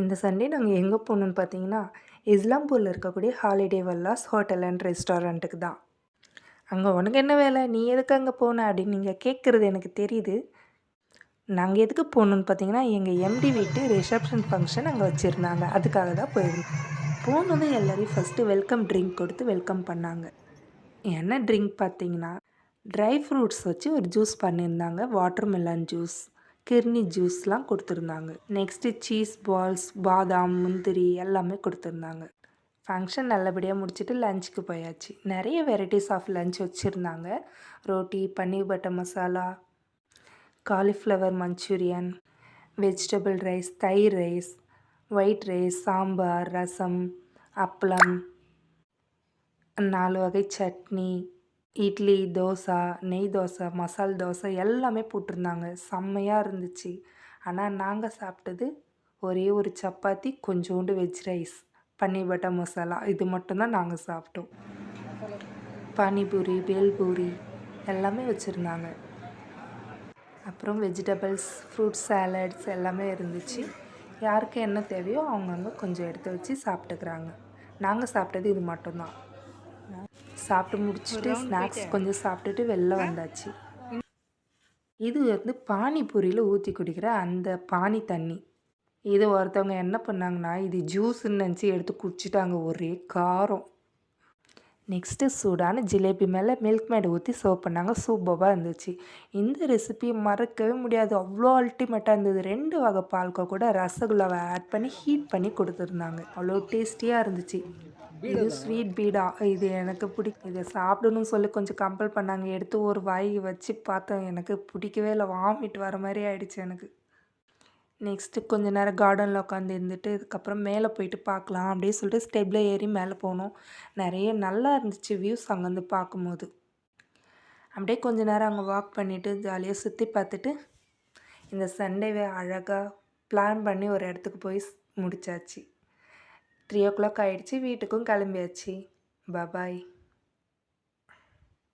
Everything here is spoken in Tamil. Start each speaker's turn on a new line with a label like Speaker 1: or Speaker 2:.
Speaker 1: இந்த சண்டே நாங்கள் எங்கே போகணுன்னு பார்த்தீங்கன்னா இஸ்லாம்பூரில் இருக்கக்கூடிய ஹாலிடே வல்லாஸ் ஹோட்டல் அண்ட் ரெஸ்டாரண்ட்டுக்கு தான். அங்கே உனக்கு என்ன வேலை? நீ எதுக்கு அங்கே போன? அப்படின்னு நீங்கள் கேட்குறது எனக்கு தெரியுது. நாங்கள் எதுக்கு போகணுன்னு பார்த்தீங்கன்னா எங்கள் எம்டி வீட்டு ரிசப்ஷன் ஃபங்க்ஷன் அங்கே வச்சுருந்தாங்க. அதுக்காக தான் போயிருந்தோம். போனதும் எல்லோரையும் ஃபஸ்ட்டு வெல்கம் ட்ரிங்க் கொடுத்து வெல்கம் பண்ணாங்க. என்ன ட்ரிங்க் பார்த்தீங்கன்னா ட்ரை ஃப்ரூட்ஸ் வச்சு ஒரு ஜூஸ் பண்ணியிருந்தாங்க. வாட்டர் மெலன் ஜூஸ் கிர்னி ஜூஸ்லாம் கொடுத்துருந்தாங்க. நெக்ஸ்ட்டு சீஸ் பால்ஸ் பாதாம் முந்திரி எல்லாமே கொடுத்துருந்தாங்க. ஃபங்க்ஷன் நல்லபடியாக முடிச்சுட்டு லஞ்சுக்கு போயாச்சு. நிறைய வெரைட்டிஸ் ஆஃப் லஞ்ச் வச்சுருந்தாங்க. Roti paneer butter masala cauliflower manchurian vegetable rice தயிர் rice white rice sambar rasam appalam நாலு வகை சட்னி இட்லி தோசை நெய் தோசை மசால் தோசை எல்லாமே போட்டிருந்தாங்க. செம்மையாக இருந்துச்சு. ஆனால் நாங்கள் சாப்பிட்டது ஒரே ஒரு சப்பாத்தி கொஞ்சோண்டு veg rice paneer butter masala. இது மட்டும்தான் நாங்கள் சாப்பிட்டோம். பானிபூரி பேல்பூரி எல்லாமே வச்சுருந்தாங்க. அப்புறம் வெஜிடபிள்ஸ் ஃப்ரூட் சாலட்ஸ் எல்லாமே இருந்துச்சு. யாருக்கு என்ன தேவையோ அவங்கவுங்க கொஞ்சம் எடுத்து வச்சு சாப்பிட்டுக்கிறாங்க. நாங்கள் சாப்பிட்டது இது மட்டும்தான் சாப்பிட்டு முடிச்சுட்டு ஸ்நாக்ஸ் கொஞ்சம் சாப்பிட்டுட்டு வெளில வந்தாச்சு. இது வந்து பானிபூரியில் ஊற்றி குடிக்கிற அந்த பானி தண்ணி. இது ஒருத்தவங்க என்ன பண்ணாங்கன்னா இது ஜூஸ்ன்னு நினச்சி எடுத்து குடிச்சிட்டாங்க ஒரே காரம். நெக்ஸ்ட்டு சூடான ஜிலேபி மேலே மில்க் மேட் ஊற்றி சர்வ் பண்ணாங்க சூப்பராக இருந்துச்சு. இந்த ரெசிபியை மறக்கவே முடியாது. அவ்வளோ அல்டிமேட்டாக இருந்தது. ரெண்டு வகை பால்கோ கூட ரசகுல்லாவை ஆட் பண்ணி ஹீட் பண்ணி கொடுத்துருந்தாங்க. அவ்வளோ டேஸ்டியாக இருந்துச்சு. இது ஸ்வீட் பீடா. இது எனக்கு பிடிக்கும். இதை சாப்பிடணும்னு சொல்லி கொஞ்சம் கம்பல் பண்ணாங்க. எடுத்து ஒரு வாய் வச்சு பார்த்தேன். எனக்கு பிடிக்கவே இல்லை. வாமிட் வர மாதிரி ஆயிடுச்சு எனக்கு. நெக்ஸ்ட்டு கொஞ்ச நேரம் கார்டனில் உட்காந்து இருந்துட்டு இதுக்கப்புறம் மேலே போயிட்டு பார்க்கலாம் அப்படின்னு சொல்லிட்டு ஸ்டெப்பில் ஏறி மேலே போனோம். நிறைய நல்லா இருந்துச்சு வியூஸ் அங்கேருந்து பார்க்கும்போது. அப்படியே கொஞ்ச நேரம் அங்கே வாக் பண்ணிவிட்டு ஜாலியாக சுற்றி பார்த்துட்டு இந்த சண்டேவை அழகாக பிளான் பண்ணி ஒரு இடத்துக்கு போய் முடிச்சாச்சு. த்ரீ ஓ கிளாக் ஆகிடுச்சி வீட்டுக்கும் கிளம்பியாச்சு. பபாய்